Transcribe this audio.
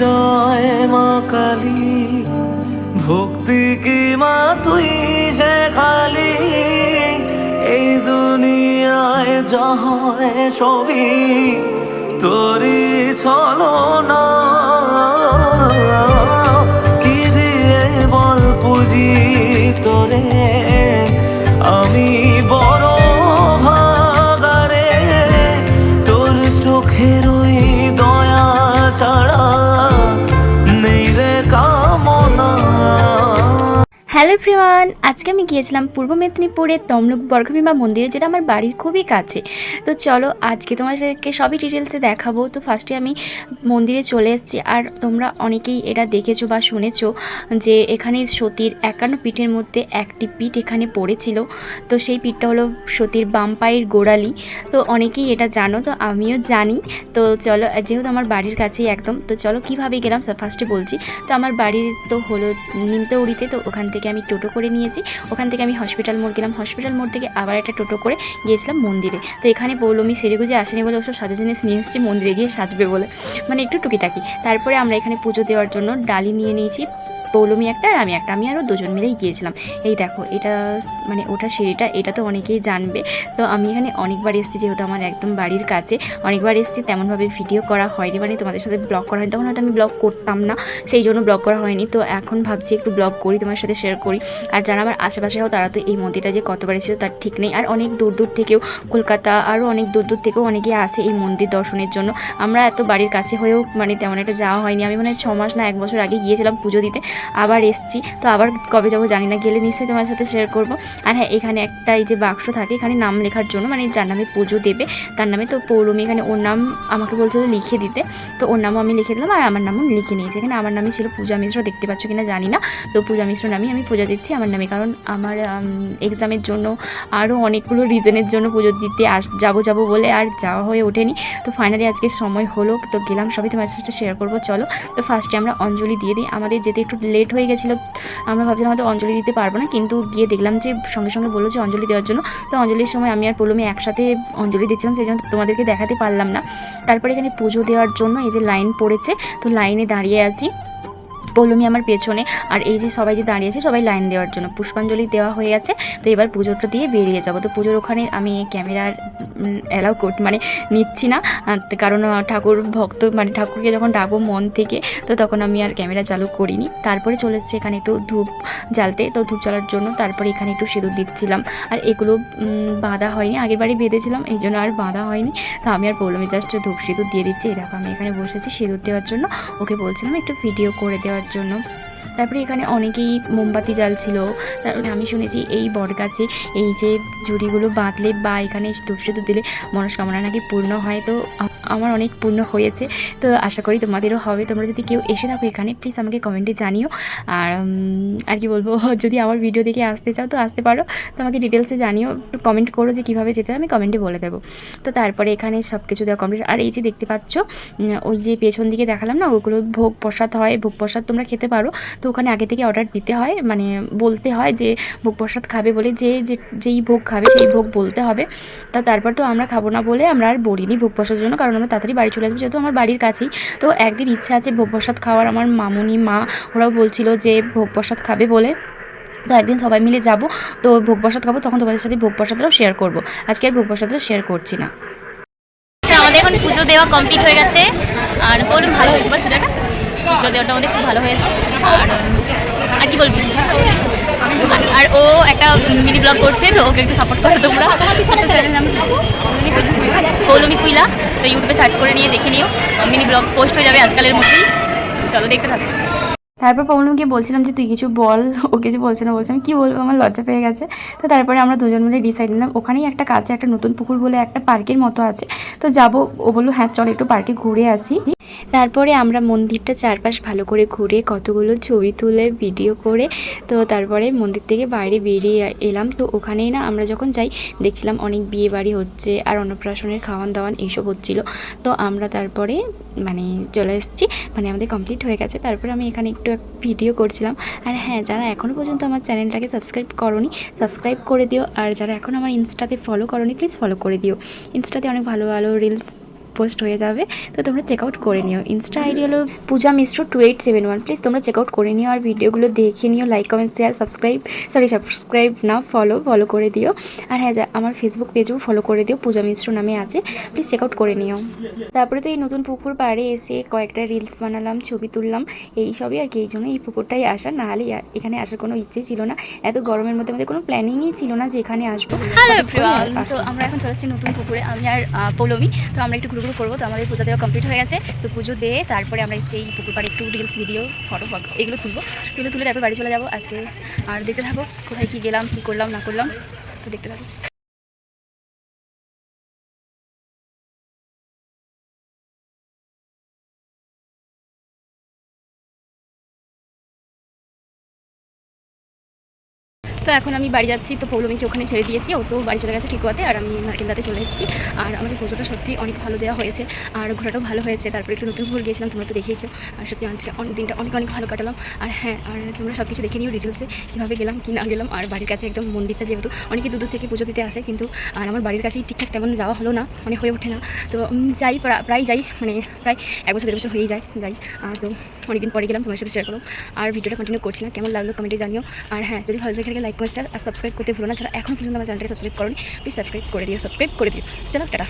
জয় মা কালী। ভক্তি কি মা তুই সে খালি? এই দুনিয়ায় যা হয় তোরি তোরই না কি দিয়ে বল পুজি তোরে? আমি হ্যালো এভরিওয়ান, আজকে আমি গিয়েছিলাম পূর্ব মেদিনীপুরের তমলুক বর্গভীমা মন্দিরে, যেটা আমার বাড়ির খুবই কাছে। তো চলো, আজকে তোমাদেরকে সবই ডিটেলসে দেখাবো। তো ফার্স্টে আমি মন্দিরে চলে এসেছি, আর তোমরা অনেকেই এটা দেখেছ বা শুনেছো যে এখানে সতীর একান্ন পিঠের মধ্যে একটি পিঠ এখানে পড়েছিল। তো সেই পিঠটা হলো সতীর বাম পায়ের গোড়ালি। তো অনেকেই এটা জানো, তো আমিও জানি। তো চলো, যেহেতু আমার বাড়ির কাছেই একদম, তো চলো কীভাবে গেলাম ফার্স্টে বলছি। তো আমার বাড়ির তো হলো নিমতৌড়িতে, তো ওখান থেকে আমি টোটো করে নিয়েছি। ওখান থেকে আমি হসপিটাল মোড় গেলাম। হসপিটাল মোড় থেকে আবার একটা টোটো করে গিয়েছিলাম মন্দিরে। তো এখানে পৌলমি সেরেগুজে আসেনি বলে ওসব সাজা জিনিস নিয়ে এসেছি, মন্দিরে গিয়ে সাজবে বলে। মানে একটু টুকিটাকি। তারপরে আমরা এখানে পুজো দেওয়ার জন্য ডালি নিয়ে নিয়েছি। পৌলমি একটা আর আমি একটা, আমি আরও দুজন মিলেই গিয়েছিলাম। এই দেখো, এটা মানে ওটা সিঁড়িটা, এটা তো অনেকেই জানবে। তো আমি এখানে অনেকবার এসেছি, যেহেতু আমার একদম বাড়ির কাছে। অনেকবার এসেছি, তেমনভাবে ভিডিও করা হয়নি মানে তোমাদের সাথে ব্লগ করা হয়নি। তখন হয়তো আমি ব্লগ করতাম না, সেই জন্য ব্লগ করা হয়নি। তো এখন ভাবছি একটু ব্লগ করি, তোমার সাথে শেয়ার করি। আর যারা আমার আশেপাশে হোক তারা তো এই মন্দিরটা যে কতবার এসেছে তার ঠিক নেই। আর অনেক দূর দূর থেকেও, কলকাতা আরও অনেক দূর দূর থেকেও অনেকে আসে এই মন্দির দর্শনের জন্য। আমরা এত বাড়ির কাছে হয়েও মানে তেমন একটা যাওয়া হয়নি। আমি মানে ছ মাস না এক বছর আগে গিয়েছিলাম পুজো দিতে। আবার এসছি। তো আবার কবে যাব জানি না, গেলে নিশ্চয়ই তোমার সাথে শেয়ার করব। আর হ্যাঁ এখানে একটা এই যে বাক্স থাকে, এখানে নাম লেখার জন্য মানে যার নামে পুজো দেবে, তার নামে তো পৌলমী, এখানে ওর নাম আমাকে বলছিল লিখে দিতে। তো ওর নামও আমি লিখে দিলাম আর আমার নামও লিখে নিয়েছি। এখানে আমার নামে ছিল পূজা মিশ্র, দেখতে পাচ্ছ কিনা জানি না। তো পূজা মিশ্র নামই আমি পূজা দিচ্ছি আমার নামে, কারণ আমার এক্সামের জন্য আরও অনেকগুলো রিজনের জন্য পুজো দিতে আস, যাব যাব বলে আর যাওয়া হয়ে ওঠেনি। তো ফাইনালি আজকে সময় হলো, তো গেলাম, সবই তোমার সাথে শেয়ার করব, চলো। তো ফার্স্টে আমরা অঞ্জলি দিয়ে দিই। আমাদের যেতে একটু লেট হয়ে গেছিল, আমরা ভাবছিলাম হয়তো অঞ্জলি দিতে পারব না, কিন্তু গিয়ে দেখলাম যে সঙ্গে সঙ্গে বলল যে অঞ্জলি দেওয়ার জন্য। তো অঞ্জলির সময় আমি আর পলমি একসাথে অঞ্জলি দিচ্ছিলাম, সেই জন্য তোমাদেরকে দেখাতে পারলাম না। তারপরে এখানে পুজো দেওয়ার জন্য এই যে লাইন পড়েছে, তো লাইনে দাঁড়িয়ে আছি। পৌলমি আমার পেছনে। আর এই যে সবাই যে দাঁড়িয়েছে সবাই লাইন দেওয়ার জন্য। পুষ্পাঞ্জলি দেওয়া হয়ে গেছে। তো এবার পুজোটা দিয়ে বেরিয়ে যাব। তো পুজোর ওখানে আমি ক্যামেরার অ্যালাউ কর মানে নিচ্ছি না। কারণ ঠাকুর ভক্ত মানে ঠাকুরকে যখন ডাকবো মন থেকে, তো তখন আমি আর ক্যামেরা চালু করিনি। তারপরে চলে এখানে একটু ধূপ জ্বালতে। তো ধূপ জ্বালার জন্য তারপরে এখানে একটু সিঁদুর দিচ্ছিলাম। আর এগুলো বাঁধা হয়নি। আগের বাড়ি বেঁধেছিলাম, এই জন্য আর বাঁধা হয়নি। তো আমি আর পৌলমি জাস্ট ধূপ সিঁদুর দিয়ে দিচ্ছি। এরকম আমি এখানে বসেছি সিঁদুর দেওয়ার জন্য। ওকে বলছিলাম একটু ভিডিও করে দেওয়ার জন্য। তারপরে এখানে অনেকেই মোমবাতি জ্বালছিল। আমি শুনেছি এই বটগাছে এই যে জুড়িগুলো বাঁধলে বা এখানে সিঁদুর দিলে মনস্কামনা নাকি পূর্ণ হয়। তো আমার অনেক পূর্ণ হয়েছে। তো আশা করি তোমাদেরও হবে। তোমরা যদি কেউ এসে থাকো এখানে প্লিজ আমাকে কমেন্টে জানিও। আর আর কি বলব, যদি আমার ভিডিও দেখে আসতে চাও, তো আসতে পারো। তো আমাকে ডিটেলসে জানিও। একটু কমেন্ট করো যে কীভাবে যেতে আমি কমেন্টে বলে দেবো। তো তারপরে এখানে সব কিছু দেওয়া কমপ্লিট আর এই যে দেখতে পাচ্ছ ওই যে পেছন দিকে দেখালাম না, ওগুলো ভোগ প্রসাদ হয়, ভোগ প্রসাদ তোমরা খেতে পারো। তো ওখানে আগে থেকে অর্ডার দিতে হয় মানে বলতে হয় যে ভোগ প্রসাদ খাবে বলে যে- যেই ভোগ খাবে, সেই ভোগ বলতে হবে। তা তারপর তো আমরা খাব না বলে আমরা আর বলিনি ভোগ প্রসাদের জন্য, কারণ আমরা তাড়াতাড়ি বাড়ি চলে আসব যেহেতু আমার বাড়ির কাছেই। তো একদিন ইচ্ছা আছে ভোগ প্রসাদ খাওয়ার আমার মামুনি মা ওরাও বলছিল যে ভোগ প্রসাদ খাবে বলে। তো একদিন সবাই মিলে যাব তো ভোগ প্রসাদ খাব তখন তোমাদের সাথে ভোগ প্রসাদটাও শেয়ার করব। আজকে আর ভোগ প্রসাদটা শেয়ার করছি না। আমাদের এখন পুজো দেওয়া কমপ্লিট হয়ে গেছে। আর বলুন ভালো হয়েছে পুজোটা? পুজো দেওয়াটা আমাদের খুব ভালো হয়েছে। আর আর কি বলবি? আর ও একটা মিনি ব্লগ করছে তো ওকে একটু সাপোর্ট করো তোমরা। নাম কুইলা, তো ইউটিউবে সার্চ করে নিয়ে দেখে নিও। মিনি ব্লগ পোস্ট হয়ে যাবে আজকালের মধ্যেই। চলো দেখতে থাকো। তারপর পৌলমীকে বলছিলাম যে, তুই কিছু বল। ও কিছু বলছে না বলছিলাম কী বলব? আমার লজ্জা পেয়ে গেছে। তো তারপরে আমরা দুজন মিলে ডিসাইড নিলাম, ওখানেই একটা কাছে একটা নতুন পুকুর বলে একটা পার্কের মতো আছে। তো যাব। ও বলল হ্যাঁ চল একটু পার্কে ঘুরে আসি। তারপরে আমরা মন্দিরটা চারপাশ ভালো করে ঘুরে কতগুলো ছবি তুলে ভিডিও করে, তো তারপরে মন্দির থেকে বাইরে বেরিয়ে এলাম। তো ওখানেই না আমরা যখন যাই, দেখছিলাম অনেক বিয়ে বাড়ি হচ্ছে আর অন্নপ্রাশনের খাওয়ান দাওয়ান এইসব হচ্ছিল। তো আমরা তারপরে মানে চলে এসেছি মানে আমাদের কমপ্লিট হয়ে গেছে। তারপরে আমি এখানে একটু ভিডিও করছিলাম। আর হ্যাঁ যারা এখনও পর্যন্ত আমার চ্যানেলটাকে সাবস্ক্রাইব করনি সাবস্ক্রাইব করে দিও। আর যারা এখন আমার ইনস্টাতে ফলো করনি প্লিজ ফলো করে দিও। ইনস্টাতে অনেক ভালো ভালো রিলস পোস্ট হয়ে যাবে। তো তোমরা চেক আউট করে নিও। ইনস্টা আইডি হলো Puja Mishra two eight seven one please তোমরা চেক আউট করে নিও আর ভিডিওগুলো দেখে নিও। Like comment share subscribe sorry subscribe না ফলো ফলো করে দিও। আর হ্যাঁ যা- আমার ফেসবুক পেজেও ফলো করে দিও। পূজা মিশ্র নামে আছে। প্লিজ চেক আউট করে নিও। তারপরে তো এই নতুন পুকুর পাড়ে এসে কয়েকটা রিলস বানালাম ছবি তুললাম। এই সবই আর কি এই জন্য এই পুকুরটাই আসা। না হলে এখানে আসার কোনো ইচ্ছেই ছিল না। এত গরমের মধ্যে আমাদের কোনো প্ল্যানিংই ছিল না যে এখানে আসব। আমরা এখন চলে আসছি নতুন পুকুরে। আমি আর পৌলমী। তো আমরা একটু ঘুরু করব। তো আমাদের পুজো দেওয়া কমপ্লিট হয়ে গেছে। তো পুজো দিয়ে তারপরে আমরা সেই পুকুর পাড়ে একটু রিলস ভিডিও ফটো ফটো এগুলো তুলবো। এগুলো তুলে তারপর বাড়ি চলে যাব আজকে। আর দেখতে থাকব কোথায় কী গেলাম, কী করলাম, না করলাম। তো দেখতে থাকব তো এখন আমি বাড়ি যাচ্ছি, তো পৌলমীকে ওখানে ছেড়ে দিয়েছি। ও তো বাড়ি চলে গেছে ঠিক কথাতে আর আমি নারকেলদাতে চলে এসেছি। আর আমাদের পুজোটা সত্যি অনেক ভালো দেওয়া হয়েছে, আর ঘোরাটাও ভালো হয়েছে। তারপরে একটু নতুন পুকুর গিয়েছিলাম, তোমরা তো দেখেইছো। আর সত্যি আজকে অনেক দিনটা অনেক অনেক ভালো কাটালাম। আর হ্যাঁ আর তোমরা সব কিছু দেখে নিও ডিটেলসে কীভাবে গেলাম, কি না গেলাম। আর বাড়ির কাছে একদম মন্দিরটা যেহেতু অনেকে দূর থেকে পুজো দিতে আসে, কিন্তু আর আমার বাড়ির কাছেই ঠিকঠাক তেমন যাওয়া হলো না মানে হয়ে ওঠে না। তো যাই প্রায় যাই মানে প্রায় এক বছর, দেড় বছর হয়েই যায়, যাই। আর তো অনেকদিন পরে গেলাম, তোমার সাথে শেয়ার করলাম। আর ভিডিওটা কন্টিনিউ করছি না, কেমন লাগল কমেন্টে জানিও। আর হ্যাঁ যদি ভালো লাগে লাইক কমেন্ট আর সাবস্ক্রাইব করতে ভুলো না। যারা এখন পর্যন্ত আমার চ্যানেলটাকে সাবস্ক্রাইব করনি প্লিজ সাবস্ক্রাইব করে দিও সাবস্ক্রাইব করে দিও। চলো, টাটা।